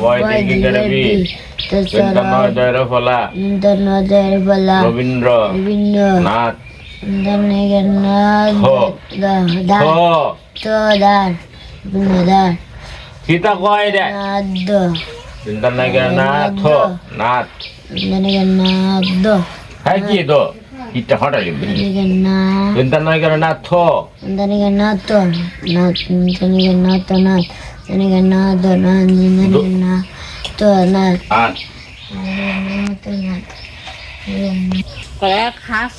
Boy di garbi. Tasara ফলা Danadar bala. Rabindra Vinno. Nath. To dar. Vinno dar. Sita কয় রে নাই করে নাথ নাথ Danigana. Do. হ্যাঁ কি তো নাই করে নাথ. আর Danigana to nat. কয়েক হাঁস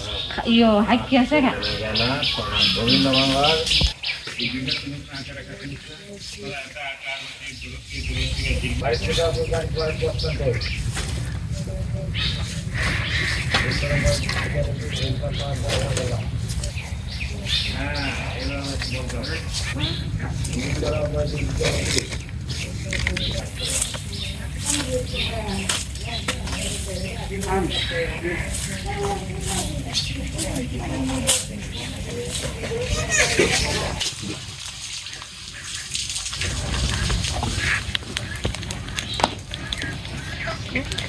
ইয়ে হাঁকি আছে কেন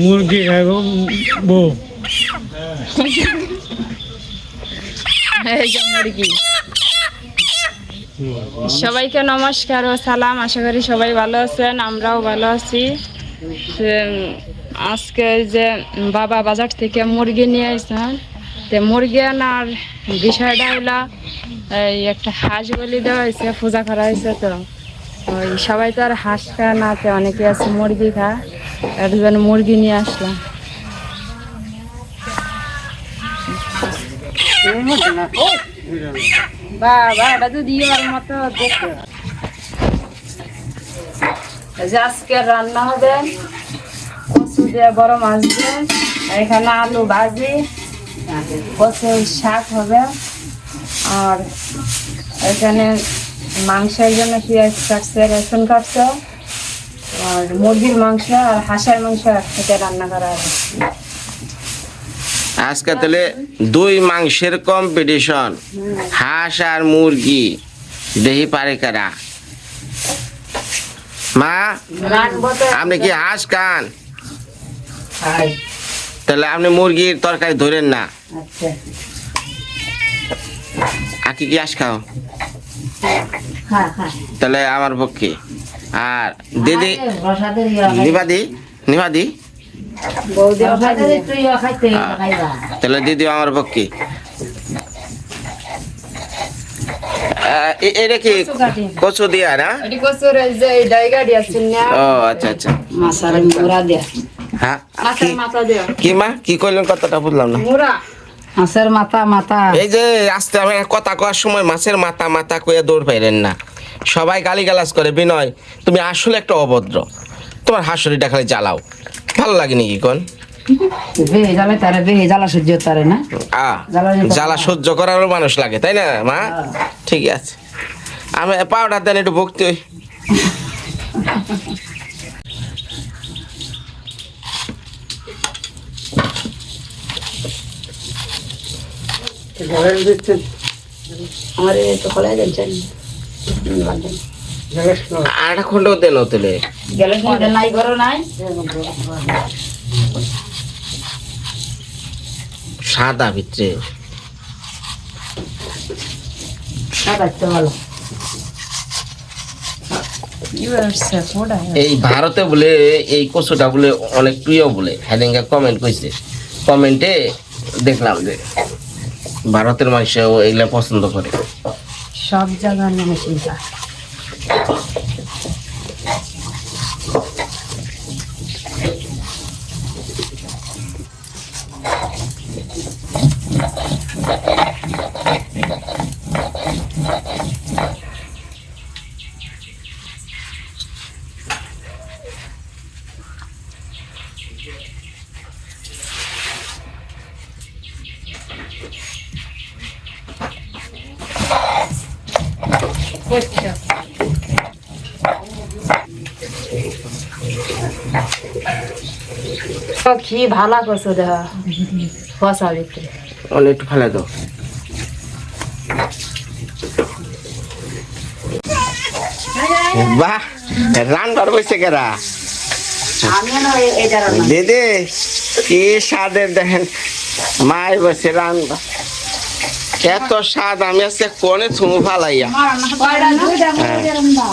মুরগি খাইব বউ। সবাইকে নমস্কার ও সালাম, আশা করি সবাই ভালো আছেন, আমরাও ভালো আছি। আজকে যে বাবা বাজার থেকে মুরগি নিয়ে আসছেন তো মুরগি আনার বিষয়টা হলো এই একটা হাঁস বলি দেওয়া হয়েছে পূজা করা হয়েছে তো। ওই সবাই তো আর হাঁস খায় না অনেকে আছে মুরগি খায়। এর জন্য মুরগি নিয়ে আসলাম। দিওয়ার মতো রান্না হবে দিয়ে বড় দিয়ে, এখানে আলু ভাজি কচু শাক হবে, আর এখানে মাংসের জন্য পেঁয়াজ কাটছে রসুন কাটছে আর মুরগির মাংস আর হাঁসের মাংস একসাথে রান্না করা হবে আজকে তাহলে দুই মাংসের কম্পিটিশন হাঁস আর মুরগি দেহি পারে কারা? মা আপনি কি হাঁস খান? তাহলে আপনি মুরগির তরকারি ধরেন না। আকি কি হাঁস খাও? তাহলে আমার পক্ষে। আর দিদি নিবাদি নিবাদি। তাহলে দিদি আমার পক্ষে। এটা কি কচু। দিয়া না? ও আচ্ছা আচ্ছা। হ্যাঁ কি- মা? কি কইলেন কথাটা বুঝলাম না। হাঁসের মাথা মাথা। এই যে আস্তে আমি কথা কওয়ার সময় মাছের মাথা মাথা কইয়া দৌড় পাইলেন না। সবাই গালিগালাজ করে বিনয় তুমি আসলে একটা অভদ্র। তোমার হাসুরিটা খালি জ্বালাও। ভালো লাগে নাকি কোন? জ্বালে সহ্য জ্বালা করারও মানুষ লাগে তাই না মা? ঠিক আছে। আমি পাউডার দেন একটু ভক্তি হই আমার এই তো খোলা যাচ্ছেন আটা খন্ডও দেন তেলে নাই করো নাই। সাদা ভিতরে। এই ভারতে বলে এই কচুটা বলে অনেক প্রিয় বলে। হ্যাডিঙ্গা কমেন্ট কইছে। কমেন্টে দেখলাম যে ভারতের মানুষ এগুলা পছন্দ করে। সব জায়গার মানুষ কি ভালো করছ দেহ? বসা ভিতরে। অনেক একটু ফেলে দাও। বাহ রান বার বসে কেরা দিদি কি স্বাদের দেখেন? মাই বসে রান এত স্বাদ আমি আজকে কোনে ছুমু ফালাইয়া? হ্যাঁ।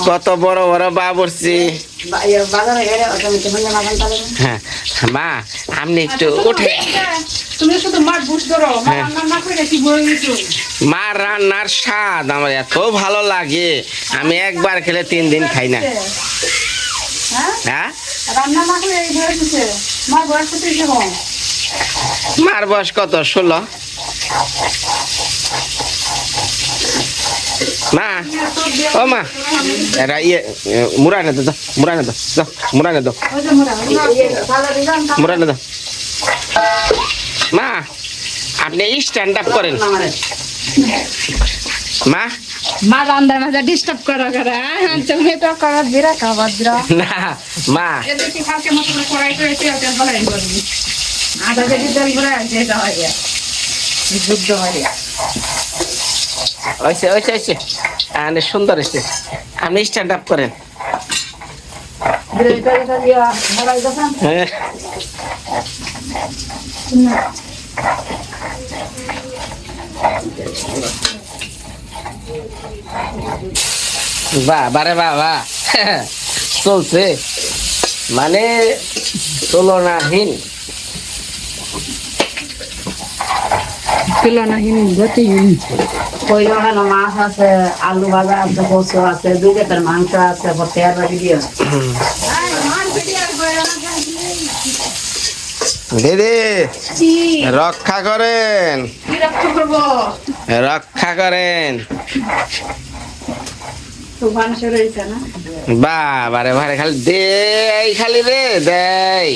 কত বড় বড় বা বসছি হ্যাঁ মা আপনি একটু উঠে হ্যাঁ। মা রান্নার স্বাদ আমার এত ভালো লাগে। আমি একবার খেলে তিন দিন খাই না। হ্যাঁ? রান্না না করে এই ধরে মার বয়স কত? মার বয়স কত? ষোলো। মা ও মা। এরা ইয়ে মুরা না দাও মুরা না দাও দাও মুরা না দাও মুরা দাও মা আপনি স্ট্যান্ড আপ করেন। মা। মা রান্না মাঝে ডিস্টার্ব করা করে তুমি তো করার বিরা খাবার না মা। এদেরকে কালকে মতো করে করে তেল বলাই করবি আধা কেজি তেল ভরে যেটা হয় যুদ্ধ হয় ওইসে ওইসে আনে সুন্দর হয়েছে আপনি স্ট্যান্ড আপ করেন। হ্যাঁ বাহ, বারে বাবা চলছে। মানে তুলনাহীন। তুলনাহীন গতিহীন। মাছ আছে আলু ভাজা আছে কচু আছে দুই জাতের মাংস আছে তেয়ার বাজি দিয়ে দিদি রক্ষা করেন। রক্ষা করেন। বাবারে বারে খালি দে খালি রে দিয়ে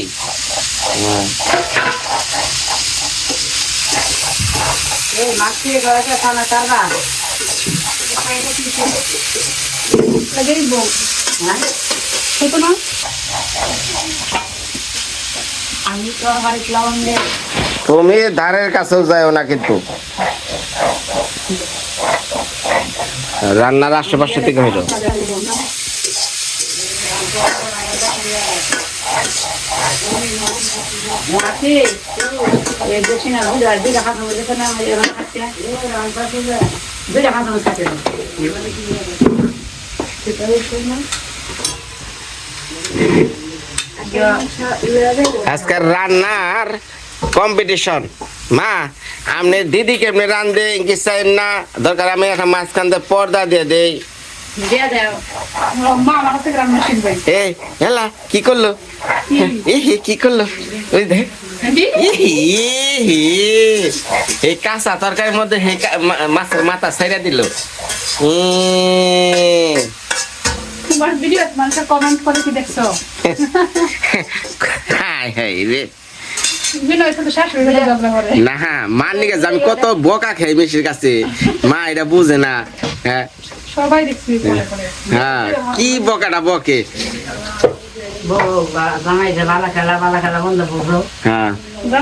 হ্যাঁ? তুমি ধারের কাছেও যাও না কিন্তু। রান্নার আশেপাশে থেকে হইল মাছি এই বেশি না দুই দুই টাকা সময় দেখে না আমি এরকম খাচ্ছে দুই টাকা সময় খাচ্ছে আজকের রান্নার কম্পিটিশন মা আপনি দিদি কেমনি রান দেন কি চাই না। দরকার আমি একটা মাঝখান পর্দা দিয়ে দেই। কি করল? এ হে, কি করল? ওই দেখ। এই কাঁচা তরকারির মধ্যে মাছের মাথা ছাইরা দিল। উম। তোমার ভিডিও মানুষের কমেন্ট করে কি দেখছ? হাই হাই রে। শাশুড়ি হয়ে না মার নিকে আমি কত বোকা খাই মেশির কাছে মা এটা বুঝে না হ্যাঁ। সবাই দেখছি করে করে হ্যাঁ কি বকাটা বকে? বউ জামাই যে বালা খেলা বালা খেলা বন্ধ বুঝো হ্যাঁ।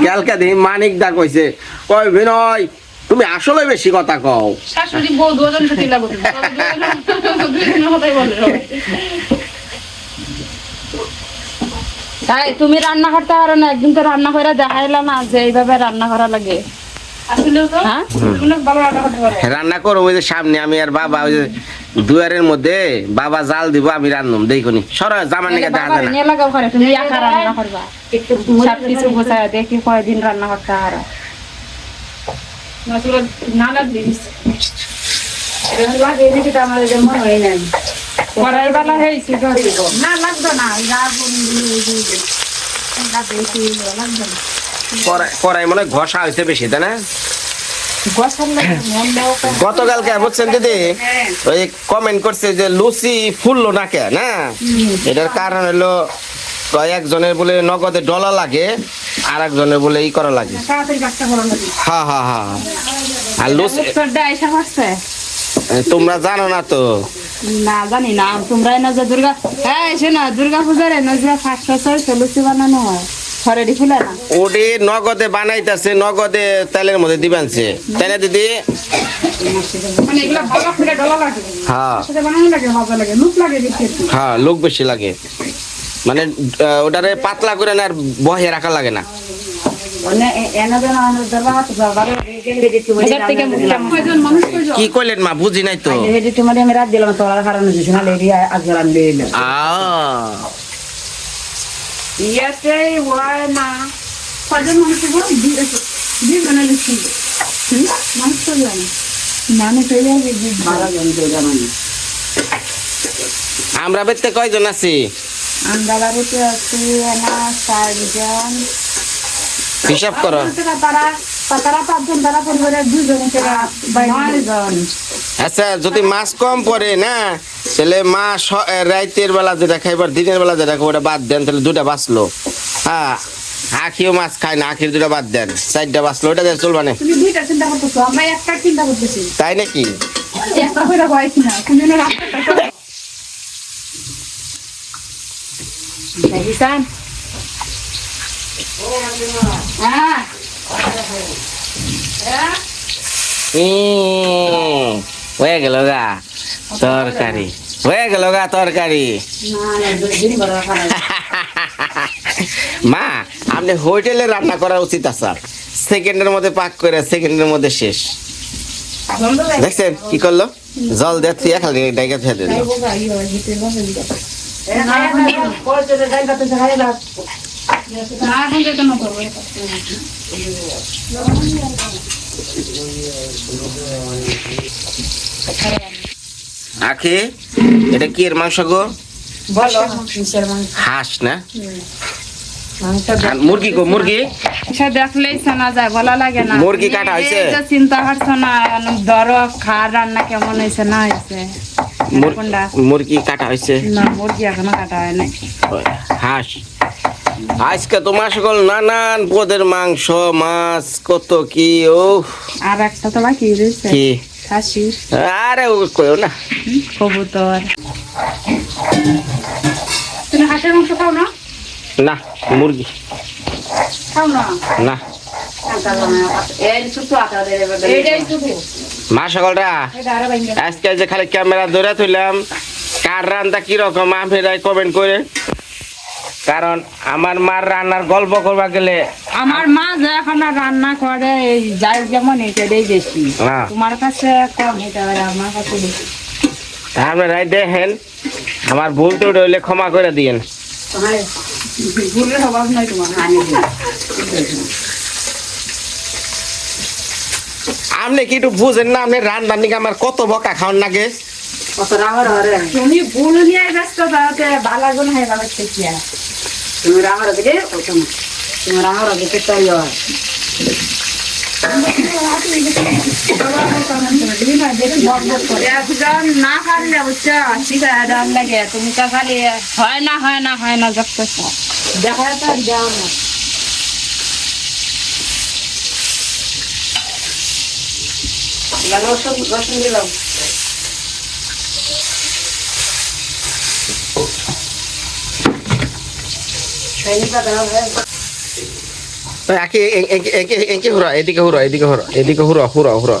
কালকে দিন মানিক দা কইছে কই বিনয় তুমি আসলে বেশি কথা কও। শাশুড়ি বউ দুজন সাথে। তাই তুমি রান্না করতে পারো না একদিন তো রান্না করে দেখাইলা না যে এইভাবে রান্না করা লাগে। আসলে তো হ্যাঁ? রান্না করতে পারো রান্না করো ওই যে সামনে আমি আর বাবা ওই যে দুয়ারের মধ্যে বাবা জাল দিব আমি রান্নম দেখুনি সর জামার নিকে দেখা যায় না তুমি একা রান্না করবা। সব কিছু গোছায় দেখি কয়দিন রান্না করতে পরের বেলা হয়েছে লাগতো মনে হয় ঘষা হয়েছে বেশি তাই না গোছাল লাগে মন দেও গতকালকে বুঝছেন দিদি? ওই কমেন্ট করছে যে লুচি ফুললো না কে না? এটার কারণ হলো কয়েকজনের বলে নগদে ডলার লাগে আর একজনের বলে ই করা লাগে। হ্যাঁ হ্যাঁ হ্যাঁ আর লুচ তোমরা জানো না তো। না জানি না। তোমরা এনে যে দুর্গা হ্যাঁ এসে না দুর্গা পূজার এনে যে চলছে লুচি বানানো হয়। ঘরে ফুলে না? ওটি নগদে বানাইতেছে নগদে তেলের মধ্যে দিবেনছে তাই না দিদি? মানে এগুলা ভালো করে ডলা লাগে। হ্যাঁ। লুক হ্যাঁ লোক বেশি লাগে। মানে ওটারে পাতলা করে না আর বহে রাখা লাগে না। কয়জন? কি কইলেন মা বুঝি নাই তো। আমি রাত দিলাম তোলার কারণে দিছি না যাবে বারো জন আমরা বেতে কয়জন আছি? আমরা বাড়িতে আছি না চারজন হিসাব করো তারা তারা পাঁচজন তারা পরিবারের দুজন নয়জন আচ্ছা যদি মাছ কম পড়ে না? তাহলে মা রাইতের বেলা যেটা খাইবার দিনের বেলা যেটা ওটা বাদ দেন তাহলে দুটা বাঁচলো। হ্যাঁ আখিও মাছ খায় না আখির দুটা বাদ দেন চারটা বাঁচলো ওটা দিয়ে চলবা না। তাই নাকি? হয়। হ্যাঁ গেল গা, তরকারি, হয়ে গেল গা, তরকারি। মা, আপনি হোটেলে রান্না করা উচিত আছে সেকেন্ডের মধ্যে পাক করে, সেকেন্ডের মধ্যে শেষ। দেখছেন কি করল? জল তুই খালি ডাইকা ফেলে দিল। না না আখি এটা কি এর মাংস গো? হাঁস না? মুরগি গো মুরগি? দেখলেই শোনা যায় ভালো লাগে না। মুরগি কাটা হয়েছে? চিন্তা করছ না ধরো খাওয়ার রান্না কেমন হয়েছে না হয়েছে? মুরগি কাটা হয়েছে। না মুরগি এখনও কাটা হয় নাই। হাঁস। আজকে তোমার সকল নানান পদের মাংস মাছ কত কি ও আর একটা তো বাকি রয়েছে। কি? খাসি আরে ও কইও না। কবুতর। তুমি হাঁসের মাংস খাও না? না মুরগি। খাও না? না। মা আজকে যে খালি ক্যামেরা ধরে তুললাম কার রান্না কীরকম আপনারাই কমেন্ট করে কারণ আমার মার রান্নার গল্প করবা গেলে আমার মা যে এখন রান্না করে এই যার যেমন এটাই বেশি। তোমার কাছে কম এটা আমার কাছে বেশি। আপনারাই দেখেন আমার ভুল তো রইলে ক্ষমা করে দিয়েন। ভুলের অভাব নাই তোমার আপনি কি একটু বুঝেন না আপনি রান্নার নিকে আমার কত বকা খাওয়ান লাগে তুমি ভুল নিয়ে ব্যস্ত তাতে ভালো গুণ হয় ভালো দিকে তাই হয়। একজন না পারলে বুঝছ ঠিক আছে রান লাগে? তুমি তো খালি হয় না হয় না হয় না দেখতেছ দেখা তো আর না। রসুন রসুন দিলাম। একে হুরা এদিকে হুরা এদিকে হুরা এদিকে হুরা হুরা হুরা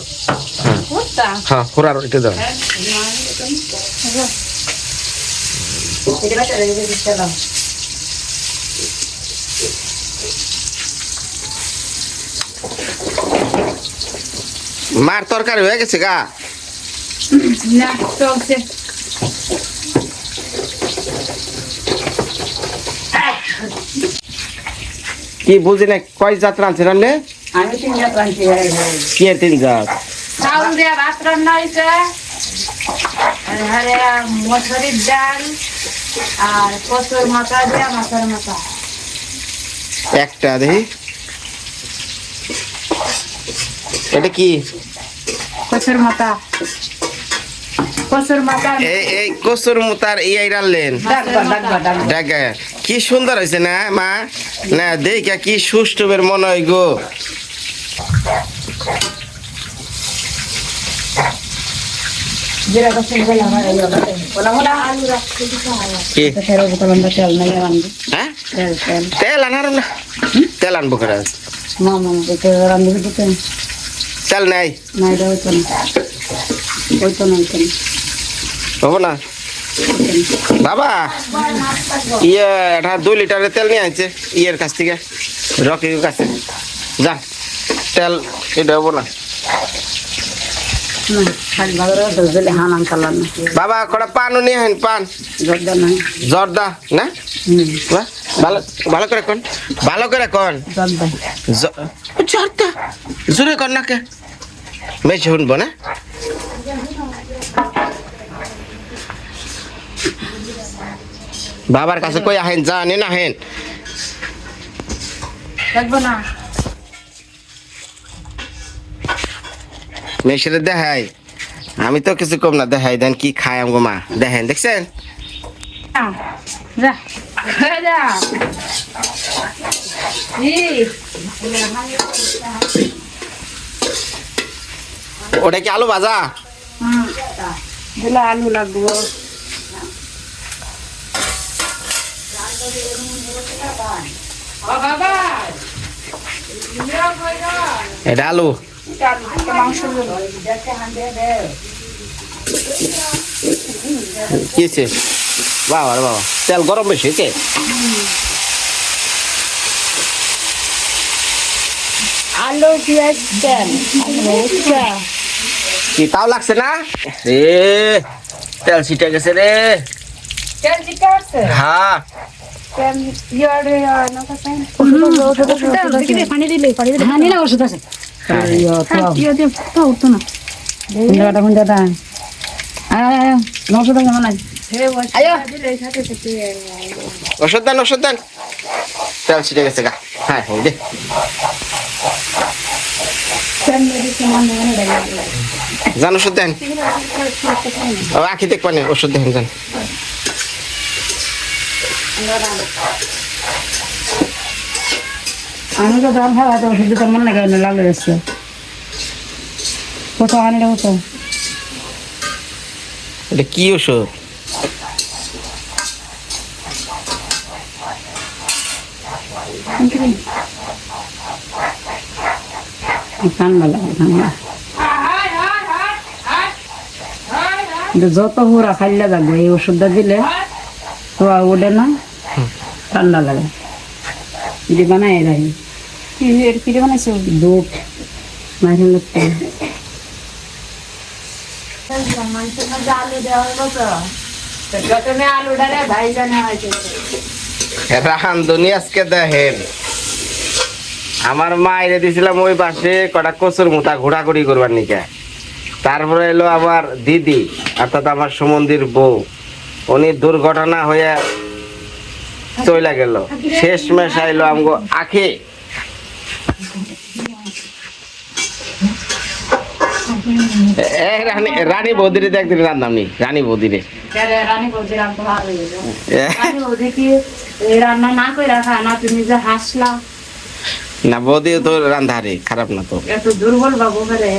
বুঝতা হ্যাঁ হুরার এটা দাও। মার তরকারি হয়ে গেছে গা। না চলছে। কি বুঝি না কয় জাত রাঁধছেন আপনি আমি তিন জাত রাঁধছি কি তিন জাত চাউল দিয়ে ভাত রান্না হয়েছে আর হারে মসুরির ডাল আর কচুর মাথা দিয়ে মাছের মাথা। একটা দেখি। এটা কি? কচুর মাথা। এই কসুর মুতার ইয়াই দেখা কি সুন্দর হয়েছে না মা? না দেখা কি সুষ্ঠুবের মনে হয় গো। তেল হ্যাঁ? তেল আনার না। তেল আনব করে তেল নাই। হব না? বাবা ইয়ে এটা দুই লিটারের তেল নিয়ে আনছে ইয়ের কাছ থেকে রকির কাছে। যা তেল এটা হব না। বাবা কটা পানও নিয়ে আহেন পান? জর্দা না? ভালো ভালো করে কন? ভালো করে কন? জর্দা। জোরে কর না কে বেশ শুনব না? বাবার কাছে কই আহেন জানে না হেন দেখব না। মেশিনে দেখাই। আমি তো কিছু কম না দেখাই দেন কি খাই আমগো মা। দেখেন দেখছেন? যা। যা। ই। ওটা কি আলু ভাজা? আলু লাগবো। এটা আলু। কি বাবা রে বাবা তেল গরম বেশি হয়েছে আলু পেঁয়াজ কি তাও লাগছে না? রে তেল ছিটে গেছে রে। তেল দিতে আছে? হ্যাঁ। ওষুধ আছে। ওষুধ দেন ওষুধ দেন। তেল ছিটে গেছে গা। হ্যাঁ এই দে। যান ওষুধ দেন। আখি দেখ ওষুধ দেন যান। আমি তো দাম খাওয়া তো ওষুধ তো মনে লাগে লাগলে এসছে কোথাও আনলে হতো। এটা কি ওষুধ? লাগে যত হুরা খাইলে যাবে এই ওষুধটা দিলে তো আর ওঠে না। ঠান্ডা লাগে। যদি বানাই রাখি কি বানাইছো? দুধ মাঝে মধ্যে আলুটা ভাই জানা হয়েছে রান্ধনি আজকে দেখেন। আমার মায়ের দিছিলাম ওই পাশে কটা কচুর মোটা ঘোরাঘুরি করবার নিকে। তারপরে এলো আমার দিদি অর্থাৎ আমার সুমন্দির বউ। উনি দুর্ঘটনা হয়ে চলে গেল। শেষ মেশ আইলো আমগো আখে। রানী রানী বৌদিরে একদিন রান্নাম নি রানী বৌদিরে। না রাখা বৌদি তো রান্ধারে খারাপ না তো। এত দুর্বল বাবু করে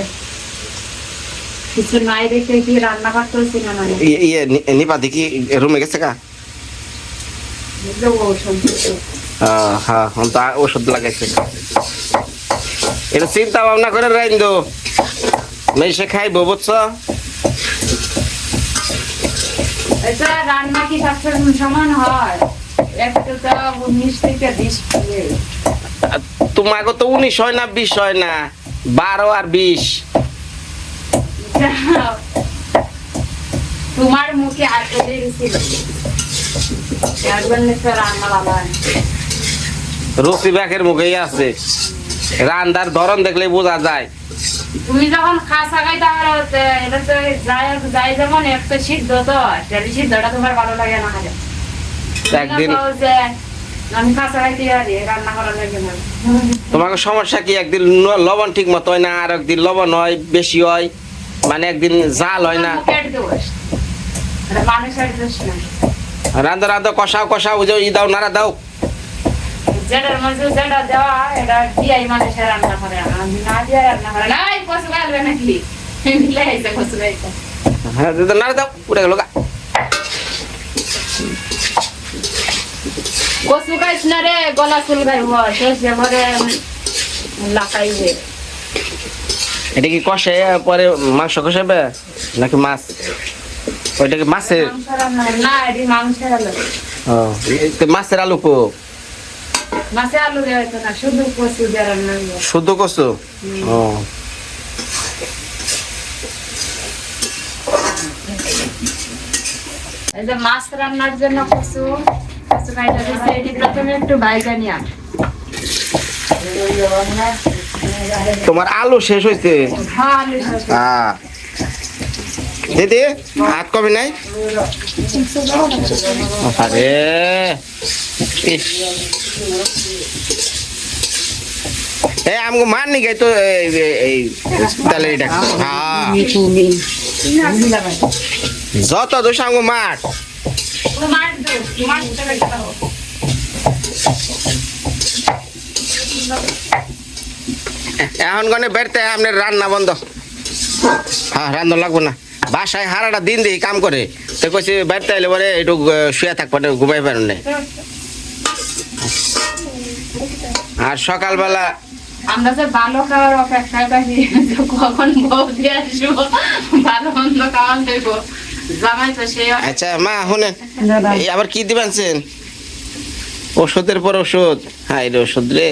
কিছু নাই দেখে কি রান্না করতে হচ্ছে না ইয়ে ইয়ে নি- রুমে গেছে কা হ্যাঁ ওষুধ লাগাইছে। এটা চিন্তা ভাবনা করে রাইন দো মেসে খাইবো বুঝছ? রান্না কি সমান হয়? তোমাকে তো উনিশ হয় না বিশ হয় না। বারো আর বিশ। তোমার মুখে একবার নিশ্চয় রান্না ভালো ব্যাগের মুখেই আছে। রান্দার ধরন দেখলে বোঝা যায়। তুমি যখন খাসা খাইতে আমার এটা তো যাই যাই একটা সিদ্ধ তো সেটা সিদ্ধটা তোমার ভালো না একদিন লাগে না। তোমাকে সমস্যা কি? একদিন লবণ ঠিক মতো হয় না আর একদিন লবণ হয় বেশি হয়। মানে একদিন জাল হয় না। রান্ধা রান্ধা কষাও কষাও যে ই দাও নাড়া দাও। কচু গালবে নাকি? মিলে আইছে কচু নাড়া দাও উঠে গেল গা। কচু খাইছ না রে গলা চুল শেষ লাকাইবে এটা কি কষে পরে মাংস কষাবে? নাকি মাছ? ওইটা কি মাছের মাছের আলু কো কচু শুদ্ধ কষু ও। মাছ রান্নার জন্য কচু কচু কাইটা প্রথমে একটু তোমার আলু শেষ হয়েছে হ্যাঁ। হ্যাঁ। দিদি হাত কবে নাই? আরে। এই আমগো মান নি গাই তো এই তাহলে এটা হ্যাঁ। যত দোষ আমগো টাকা দাও এখন গনে বেরতে আপনার রান্না বন্ধ। হ্যাঁ রান্না লাগবো না। বাসায় হারাটা দিন দিই কাম করে। তো কইছে বেরতে আইলে পরে একটু শুয়ে থাকব ঘুমাই পারেন না। আর সকালবেলা আমরা যে ভালো খাওয়ার অপেক্ষায় থাকি কখন বউ দিয়ে আসব ভালো মন্দ খাওয়ান দেব। জামাই তো সেই আচ্ছা মা শুনেন আবার কি দিবেন সেন? ওষুধের পর ওষুধ। হ্যাঁ রে ওষুধ রে।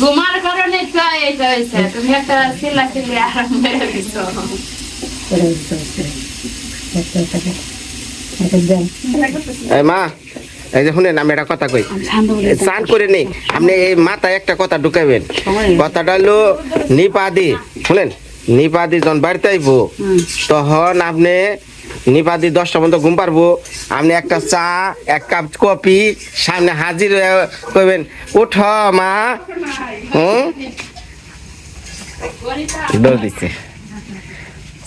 তোমার কারণে তো হয়েছে তুমি একটা চিল্লা চিল্লি আরাম মেরে দিছো। মা এই যে শুনেন আমি একটা কথা কই। স্নান করে নেই আপনি এই মাথায় একটা কথা ঢুকাইবেন। কথাটা হলো নিপাদি শুনেন? নিপাদি যখন বাড়িতে আইব তখন আপনি নিপাদি দশটা পর্যন্ত ঘুম পারব আপনি একটা চা এক কাপ কফি সামনে হাজির কইবেন উঠ মা। হুম? দৌড় দিচ্ছে।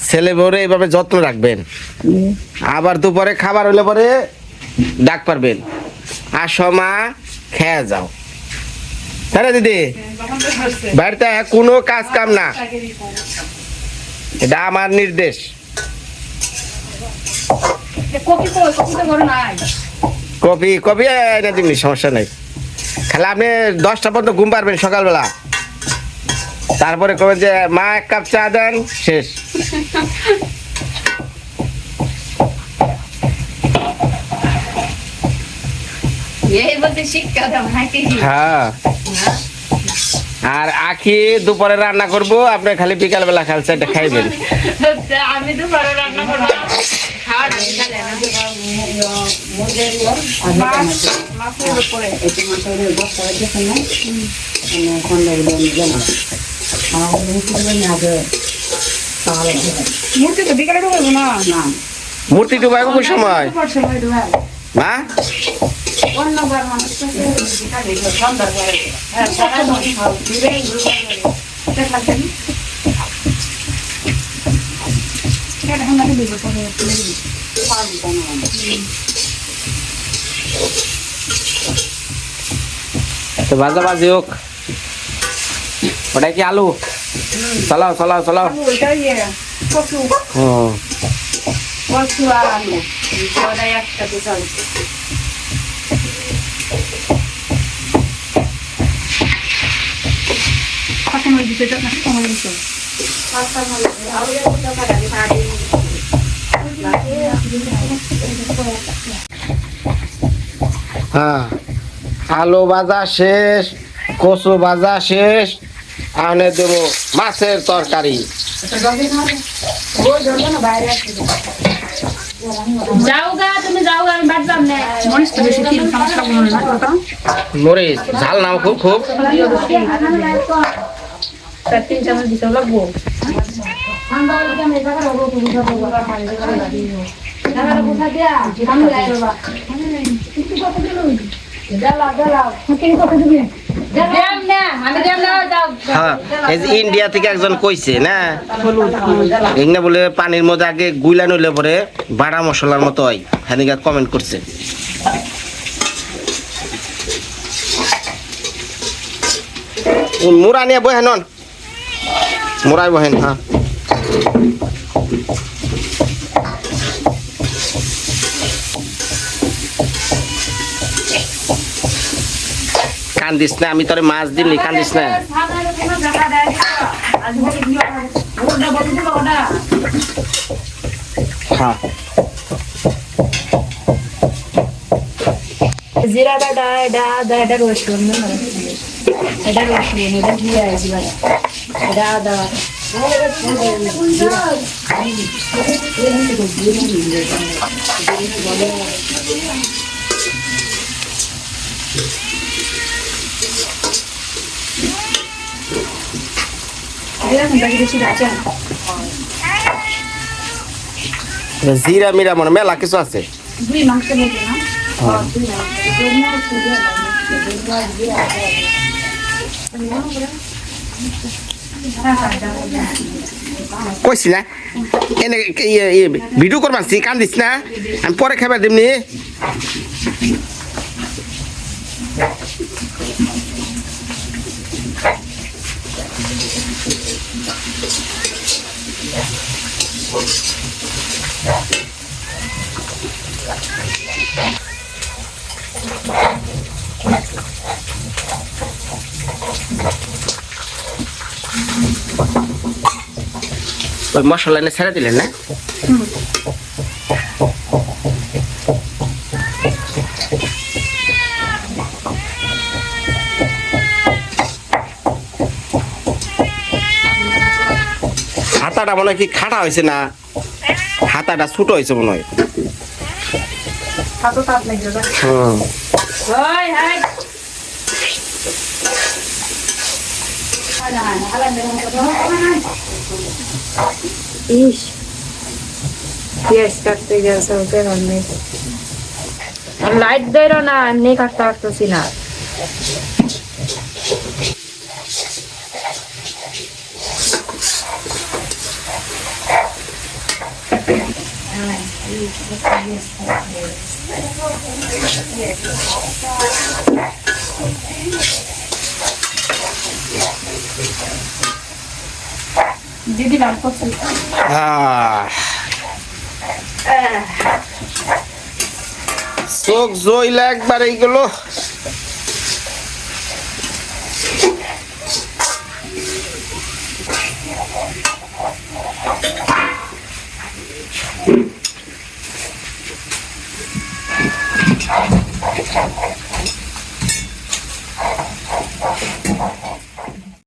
ছেলে বউরে এইভাবে যত্ন রাখবেন। আবার দুপুরে খাবার হলে পরে ডাক পারবেন আসো মা খেয়ে যাও। না দিদি বাড়িতে কোনো কাজ কাম না। এটা আমার নির্দেশ। কপি কপি এনে দিবনি সমস্যা নেই। খালি আপনি দশটা পর্যন্ত ঘুম পারবেন সকালবেলা। তারপরে কবেন যে মা এক কাপ চা দেন শেষ। হ্যাঁ। আর আখি দুপুরে রান্না করব আপনি খালি বিকাল বেলা খালি চাইটা খাইবেন। আমি তো রান্না করব। খাওয়ার মাছের উপরে মূর্তি তো বিকালে ঢুকাবো না। না মূর্তি ডুবাইব কোন সময়? সময় অন্যবার মানুষ তো বিকালে সন্ধ্যা করে সারা দিন খাও দিবে ঢুকাবো তো ভাজা ভাজি হোক। ওটাই কি আলু? চালাও চালাও চালাও। ইয়ে কচু। হুম কচু আলু ওটাই একসাথে চলছে হ্যাঁ আলু ভাজা শেষ কচু ভাজা শেষ আনে দেব মাছের তরকারি। মরিচ ঝাল নাও খুব খুব। তার তিন চামচ দিতে লাগবো হ্যাঁ এই যে ইন্ডিয়া থেকে একজন কইছে না? এগুলা বলে পানির মধ্যে আগে গুইলা নইলে পরে বাড়া মশলার মতো হয়। হ্যাঁ কমেন্ট করছে। মুরা নিয়ে বহেন মুরাই বহেন হ্যাঁ। কান্দিস না, আমি তোরে মাছ দিমনি কান্দিস না। হ্যাঁ। জিরাটা এটা এটা আদা এটা রসুন এটা রসুন এটা জিরা জিরা এটা আদা জিরা মিরা মনে মেলা কিছু আছে কইছি না এনে ইয়ে ইয়ে ভিডিও করবার কান্দিস না আমি পরে খাবার দিমনি ওই মশলা এনে ছেড়ে দিলেন না? হাতাটা মনে হয় কি খাটা হয়েছে না? হাতাটা ছোট হয়েছে মনে হয় হুম ইস পেঁয়াজ কাটতে গেছে ওকে রান্নে লাইট দেয় না এমনি কাটতে পারতেছি না আহ। চোখ জইলা একবার এইগুলো